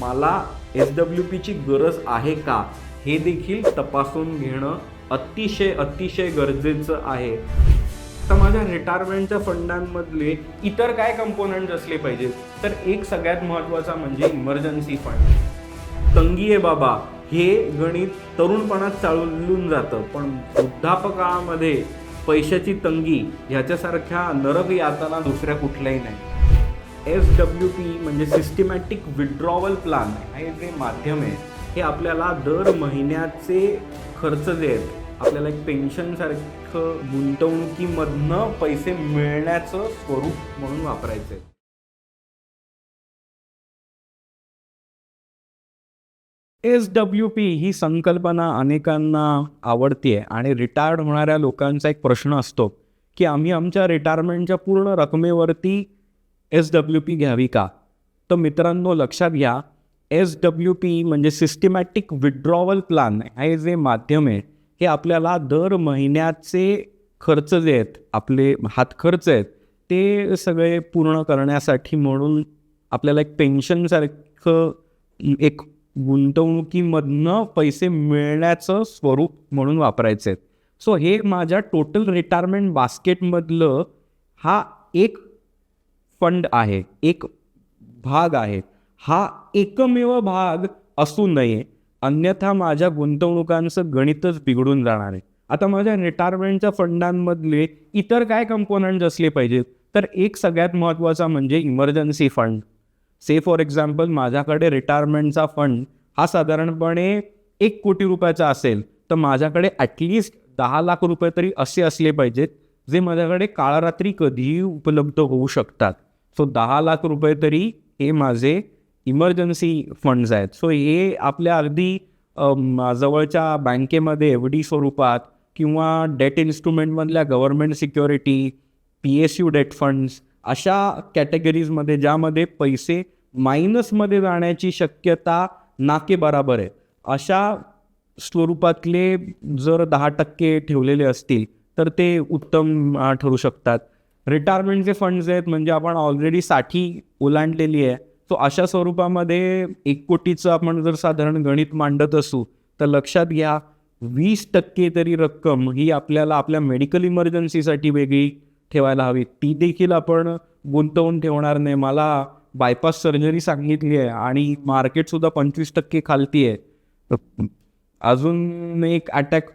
मला S W पीची गरज आहे का? हे देखील तपासून घेणं अतिशय अतिशय गरजेचं आहे. तर माझ्या रिटायरमेंटच्या फंडांमधले इतर काय कंपोनंट असले पाहिजेत? तर एक सगळ्यात महत्त्वाचा म्हणजे इमर्जन्सी फंड तंगी आहे बाबा. हे गणित तरुणपणात चालून जातं. पण वृद्धापकाळामध्ये पैशाची तंगी ह्याच्यासारख्या नरक यातना दुसऱ्या कुठल्याही नाही. एस डब्ल्यू पी म्हणजे सिस्टमॅटिक विड्रॉवल प्लॅन हे जे माध्यम आहे हे आपल्याला दर महिन्याचे खर्च जे आहेत आपल्याला एक पेन्शनसारखं गुंतवणुकीमधनं पैसे मिळण्याचं स्वरूप म्हणून वापरायचं आहे. एस डब्ल्यू पी ही संकल्पना अनेकांना आवडते आणि रिटायर्ड होणाऱ्या लोकांचा एक प्रश्न असतो की आम्ही आमच्या रिटायरमेंटच्या पूर्ण रकमेवरती एस डब्ल्यू पी घ्यावी का? तर मित्रांनो लक्षात घ्या एस डब्ल्यू पी म्हणजे सिस्टमॅटिक विड्रॉवल प्लॅन हे जे माध्यम आहे हे आपल्याला दर महिन्याचे खर्च जे आहेत आपले हातखर्च आहेत ते सगळे पूर्ण करण्यासाठी म्हणून आपल्याला एक पेन्शनसारखं एक गुंतवणुकीमधनं पैसे मिळण्याचं स्वरूप म्हणून वापरायचे आहेत सो हे माझ्या टोटल रिटायरमेंट बास्केटमधलं हा एक फंड आहे एक भाग आहे. हा एकमेव भाग असू नये अन्यथा माझ्या गुंतवणुकांचं गणितच बिघडून जाणार आहे. आता माझ्या रिटायरमेंटच्या फंडांमधले इतर काय कंपोनंट असले पाहिजेत? तर एक सगळ्यात महत्त्वाचा म्हणजे emergency fund say for example माझ्याकडे रिटायरमेंटचा फंड हा साधारणपणे एक कोटी रुपयाचा असेल तर माझ्याकडे ॲटलिस्ट दहा लाख रुपये तरी असे असले पाहिजेत जे माझ्याकडे काळरात्री कधीही उपलब्ध होऊ शकतात. सो दहा लाख रुपये तरी हे माझे इमर्जन्सी फंड्स आहेत. सो हे आपल्या अगदी जवळच्या बँकेमध्ये एफ डी स्वरूपात किंवा debt इन्स्ट्रुमेंटमधल्या government security P S U debt funds अशा कॅटेगरीजमध्ये ज्यामध्ये पैसे मायनसमध्ये जाण्याची शक्यता नाके बराबर आहे. अशा स्वरूपातले जर दहा टक्के ठेवलेले असतील तर ते उत्तम ठरू शकतात. रिटायरमेंटचे फंड्स आहेत म्हणजे आपण ऑलरेडी साठी ओलांडलेली आहे. सो अशा स्वरूपामध्ये एक कोटीचं आपण जर साधारण गणित मांडत असू तर लक्षात घ्या वीस टक्के तरी रक्कम ही आपल्याला आपल्या मेडिकल इमर्जन्सीसाठी वेगळी ठेवायला हवी. ती देखील आपण गुंतवून ठेवणार नाही. मला बायपास सर्जरी सांगितली आहे आणि मार्केटसुद्धा पंचवीस टक्के खालती आहे. तर अजून एक अटॅक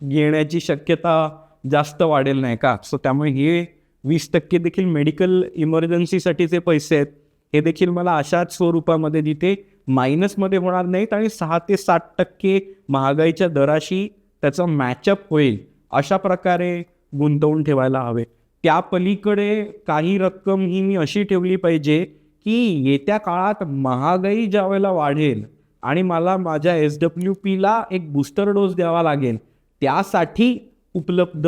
येण्याची शक्यता जास्त वाढेल नाही का? सो त्यामुळे हे वीस टक्के देखील मेडिकल इमर्जन्सीसाठीचे पैसे आहेत हे देखील मला अशाच स्वरूपामध्ये जिथे मायनसमध्ये होणार नाहीत आणि सहा ते सात टक्के महागाईच्या दराशी त्याचा मॅचअप होईल अशा प्रकारे गुंतवून ठेवायला हवे. त्या पलीकडे काही रक्कम ही मी अशी ठेवली पाहिजे की येत्या काळात महागाई ज्या वेळेला वाढेल आणि मला माझ्या एस डब्ल्यू पीला एक बूस्टर डोस द्यावा लागेल त्यासाठी उपलब्ध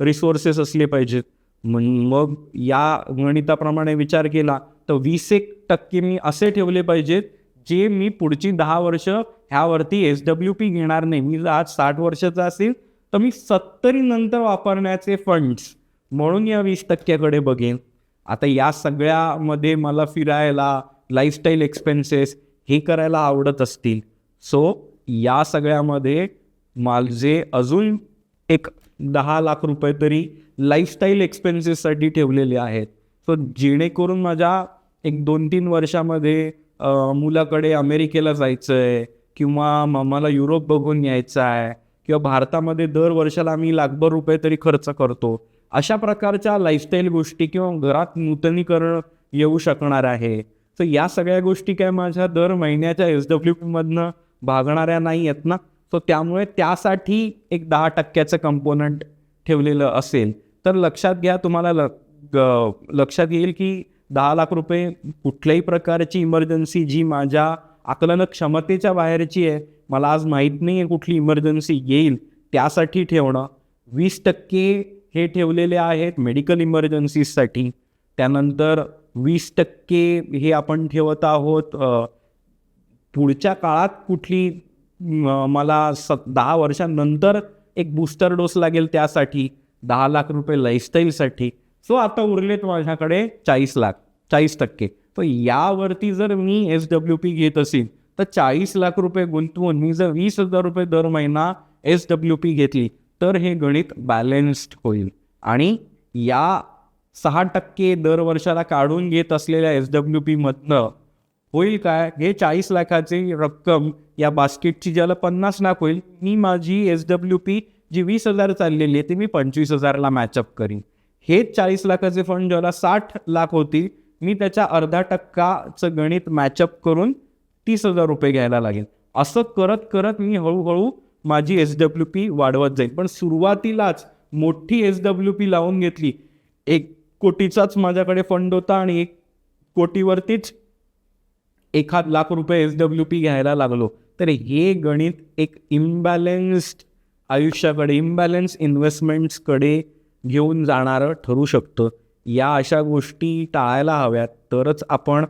रिसोर्सेस असले पाहिजेत. म्हण- मग या गणिताप्रमाणे विचार केला तर वीस एक टक्के मी असे ठेवले पाहिजेत जे मी पुढची दहा वर्ष ह्यावरती एस डब्ल्यू पी घेणार नाही. मी जर आज साठ वर्षाचा असेल तर मी सत्तरी नंतर वापरण्याचे फंड्स म्हणून या वीस टक्क्याकडे बघेन. आता या सगळ्यामध्ये मला फिरायला लाईफस्टाईल एक्सपेन्सेस हे करायला आवडत असतील. सो या सगळ्यामध्ये माझे अजून एक दहा लाख रुपये तरी लाईफस्टाईल एक्सपेन्सेससाठी ठेवलेले आहेत. सो जेणेकरून माझ्या एक दोन तीन वर्षामध्ये मुलाकडे अमेरिकेला जायचं आहे किंवा म- मला युरोप बघून यायचं आहे किंवा भारतामध्ये दर वर्षाला आम्ही लाखभर रुपये तरी खर्च करतो अशा प्रकारच्या लाईफस्टाईल गोष्टी किंवा घरात नूतनीकरण येऊ शकणार आहे. तर या सगळ्या गोष्टी काय माझ्या दर महिन्याच्या एस डब्ल्यू पीमधनं भागणाऱ्या नाही आहेत ना? सो त्यामुळे त्यासाठी एक दहा टक्क्याचं कंपोनंट ठेवलेलं असेल. तर लक्षात घ्या तुम्हाला ल ग- लक्षात येईल की दहा लाख रुपये कुठल्याही प्रकारची इमर्जन्सी जी माझ्या आकलन क्षमतेच्या बाहेरची आहे मला आज माहीत नाही आहे कुठली इमर्जन्सी येईल त्यासाठी ठेवणं. वीस टक्के हे ठेवलेले आहेत मेडिकल इमर्जन्सीजसाठी त्यानंतर वीस टक्के हे आपण ठेवत आहोत पुढच्या काळात कुठली मला स दहा वर्षांनंतर एक बूस्टर डोस लागेल त्यासाठी दहा लाख रुपये लाईफस्टाईलसाठी सो आता उरलेत माझ्याकडे चाळीस लाख चाळीस टक्के. तर यावरती जर मी एस डब्ल्यू पी घेत असेल तर चाळीस लाख रुपये गुंतवून मी जर वीस हजार रुपये दर महिना एस डब्ल्यू पी घेतली तर हे गणित बॅलेन्स्ड होईल. आणि या सहा टक्के दर वर्षाला काढून घेत असलेल्या एस डब्ल्यू पीमधनं होईल काय? हे चाळीस लाखाची रक्कम या बास्केटची ज्याला पन्नास लाख होईल मी माझी एस डब्ल्यू पी जी वीस हजार चाललेली आहे ती मी पंचवीस हजारला मॅचअप करीन. हेच चाळीस लाखाचे फंड ज्याला साठ लाख होतील मी त्याच्या अर्धा टक्काचं गणित मॅचअप करून तीस हजार रुपये घ्यायला लागेल. असं करत करत मी हळूहळू माझी एस डब्ल्यू पी वाढवत जाईल पण सुरुवातीलाच मोठी एस डब्ल्यू पी लावून घेतली. एक कोटीचाच माझ्याकडे फंड होता आणि एक कोटीवरतीच एखाद लाख रुपये एस डब्ल्यू पी घ्यायला लागलो तर हे गणित एक इम्बॅलेन्स्ड आयुष्याकडे इम्बॅलेन्स इन्व्हेस्टमेंट्सकडे घेऊन जाणारं ठरू शकतं. या अशा गोष्टी टाळायला हव्यात तरच आपण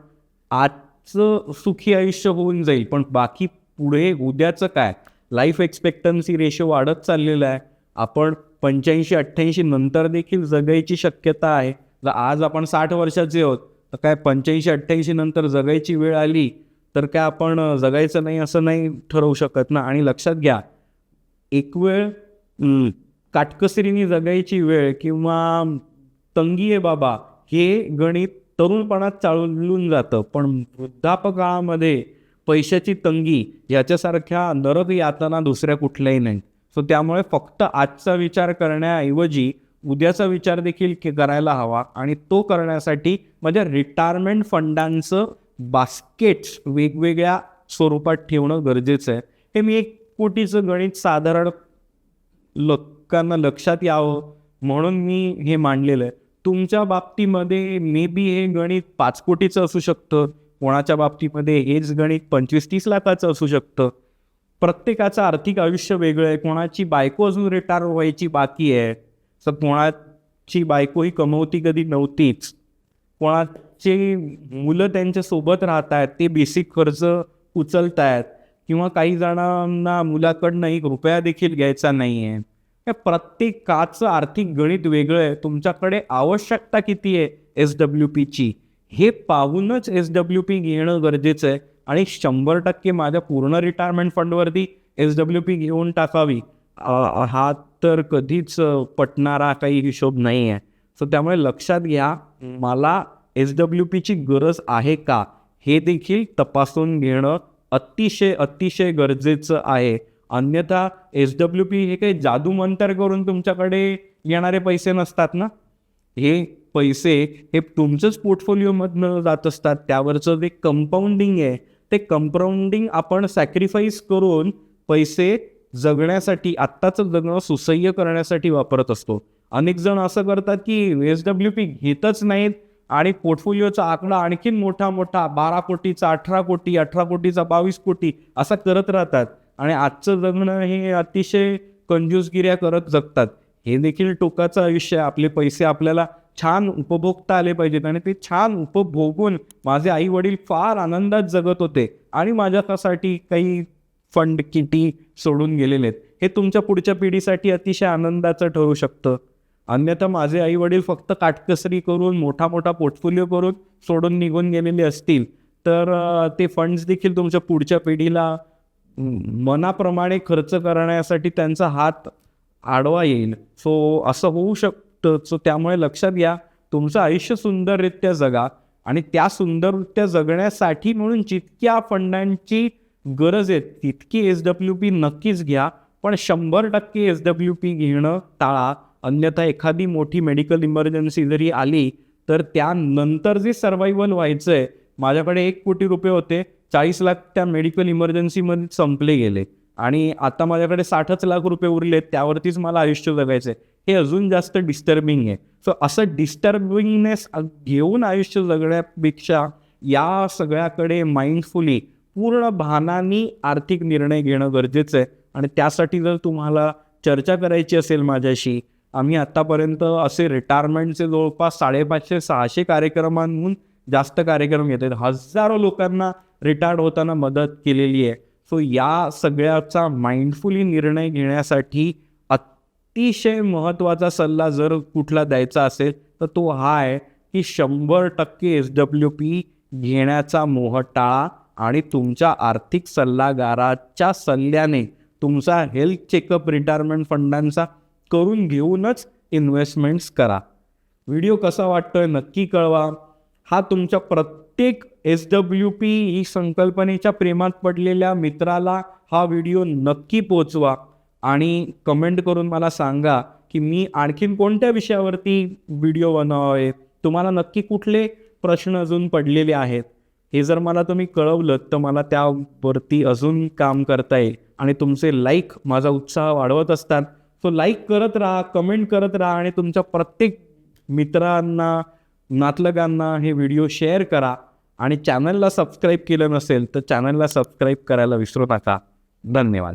आजचं सुखी आयुष्य होऊन जाईल. पण बाकी पुढे उद्याचं काय? लाईफ एक्सपेक्टन्सी रेशो वाढत चाललेला आहे. आपण पंच्याऐंशी अठ्ठ्याऐंशी नंतर देखील जगायची शक्यता आहे. जर आज आपण साठ वर्षाचे आहोत तर काय पंच्याऐंशी अठ्ठ्याऐंशी नंतर जगायची वेळ आली तर काय आपण जगायचं नाही असं नाही ठरवू शकत ना. आणि लक्षात घ्या एक वेळ काटकसरीने जगायची वेळ किंवा तंगी आहे बाबा हे गणित तरुणपणात चालून जातं. पण वृद्धापकाळामध्ये पैशाची तंगी याच्यासारख्या नरक यातना दुसऱ्या कुठल्याही नाही सो त्यामुळे फक्त आजचा विचार करण्याऐवजी उद्याचा विचार देखील करायला हवा आणि तो करण्यासाठी माझ्या रिटायरमेंट फंडांचं बास्केट्स वेगवेगळ्या स्वरूपात ठेवणं गरजेचं आहे. हे मी एक कोटीचं गणित साधारण लोकांना लक्षात यावं म्हणून मी हे मांडलेलं आहे. तुमच्या बाबतीमध्ये मे बी हे गणित पाच कोटीचं असू शकतं. कोणाच्या बाबतीमध्ये हेच गणित पंचवीस तीस लाखाचं असू शकतं. प्रत्येकाचं आर्थिक आयुष्य वेगळं आहे. कोणाची बायको अजून रिटायर व्हायची बाकी आहे. तर कोणाची बायको ही कमवती कधी नव्हतीच. कोणाचे मुलं त्यांच्यासोबत राहत आहेत ते बेसिक खर्च उचलत आहेत किंवा काही जणांना मुलाकडनं एक रुपया देखील घ्यायचा नाही आहे या प्रत्येकाचं आर्थिक गणित वेगळं आहे. तुमच्याकडे आवश्यकता किती आहे एस डब्ल्यू पीची हे पाहूनच एस डब्ल्यू पी घेणं गरजेचं आहे. आणि शंभर टक्के माझ्या पूर्ण रिटायरमेंट फंडवरती एस डब्ल्यू पी घेऊन टाकावी. हा तर कधीच पटणारा काही हिशोब नाही आहे. सो त्यामुळे लक्षात घ्या मला एस डब्ल्यू पीची गरज आहे का हे देखील तपासून घेणं अतिशय अतिशय गरजेचं आहे. अन्यथा एस डब्ल्यू पी हे काही जादू मंतर करून तुमच्याकडे येणारे पैसे नसतात ना? हे पैसे हे तुमचंच पोर्टफोलिओमधनं जात असतात. त्यावरचं जे कंपाऊंडिंग आहे ते कंपाऊंडिंग आपण सॅक्रिफाईस करून पैसे जगण्यासाठी आत्ताचं जगणं सुसह्य करण्यासाठी वापरत असतो. अनेक जण असं करतात की एस डब्ल्यू पी घेतच नाहीत आणि पोर्टफोलिओचा आकडा आणखीन मोठा मोठा बारा कोटीचा अठरा कोटी अठरा कोटीचा बावीस कोटी असा करत राहतात. आणि आजचं जगणं हे अतिशय कंजूसगिऱ्या करत जगतात. हे देखील टोकाचं आयुष्य आहे. आपले पैसे आपल्याला छान उपभोगता आले पाहिजेत आणि ते छान उपभोगून माझे आई वडील फार आनंदात जगत होते आणि माझ्यासाठी काही फंड किटी सोडून गेलेले आहेत. हे तुमच्या पुढच्या पिढीसाठी अतिशय आनंदाचं ठरू शकतं. अन्यथा माझे आई वडील फक्त काटकसरी करून मोठा मोठा पोर्टफोलिओ करून सोडून निघून गेलेले असतील. तर ते फंड्स देखील तुमच्या पुढच्या पिढीला मनाप्रमाणे खर्च करण्यासाठी त्यांचा हात आडवा येईल. सो असं होऊ शकतं. सो त्यामुळे लक्षात घ्या तुमचं आयुष्य सुंदररित्या जगा आणि त्या सुंदररित्या जगण्यासाठी म्हणून जितक्या फंडांची गरज आहे तितकी एस डब्ल्यू पी नक्कीच घ्या पण शंभर टक्के एस डब्ल्यू पी घेणं टाळा. अन्यथा एखादी मोठी मेडिकल इमर्जन्सी जरी आली तर त्यानंतर जे सर्वायवल व्हायचं आहे माझ्याकडे एक कोटी रुपये होते चाळीस लाख त्या मेडिकल इमर्जन्सीमध्ये संपले गेले. आणि आता माझ्याकडे साठच लाख रुपये उरले त्यावरतीच मला आयुष्य जगायचं आहे हे अजून जास्त डिस्टर्बिंग आहे. सो असं डिस्टर्बिंगनेस घेऊन आयुष्य जगण्यापेक्षा या सगळ्याकडे माइंडफुली पूर्ण भानानी आर्थिक निर्णय घेणं गरजेचं आहे. आणि त्यासाठी जर तुम्हाला चर्चा करायची असेल माझ्याशी आम्ही आत्तापर्यंत असे रिटायरमेंटचे जवळपास साडेपाचशे सहाशे कार्यक्रमांहून जास्त कार्यक्रम घेत आहेत. हजारो लोकांना रिटायर्ड होताना मदत केलेली आहे. सो या सगळ्याचा माइंडफुली निर्णय घेण्यासाठी अतिशय महत्त्वाचा सल्ला जर कुठला द्यायचा असेल तर तो हा आहे की शंभर टक्के एस डब्ल्यू पी घेण्याचा मोह टाळा आणि तुमच्या आर्थिक सल्लागाराच्या सल्ल्याने तुमचा हेल्थ चेकअप रिटायरमेंट फंडांचा करून घेऊनच इन्व्हेस्टमेंट्स करा. व्हिडिओ कसा वाटतोय नक्की कळवा. हा तुमच्या प्रत्येक एस डब्ल्यू पी ही संकल्पनेच्या प्रेमात पडलेल्या मित्राला हा व्हिडिओ नक्की पोचवा. आणि कमेंट करून मला सांगा की मी आणखीन कोणत्या विषयावरती व्हिडिओ बनवावे? तुम्हाला नक्की कुठले प्रश्न अजून पडलेले आहेत? हे जर मला तुम्ही कळवलं तर मला त्यावरती अजून काम करता येईल. आणि तुमचे लाईक माझा उत्साह वाढवत असतात. सो लाईक करत राहा कमेंट करत राहा आणि तुमच्या प्रत्येक मित्रांना नातलगांना हे व्हिडिओ शेअर करा. आणि चॅनलला सबस्क्राईब केलं नसेल तर चॅनलला सबस्क्राईब करायला विसरू नका. धन्यवाद.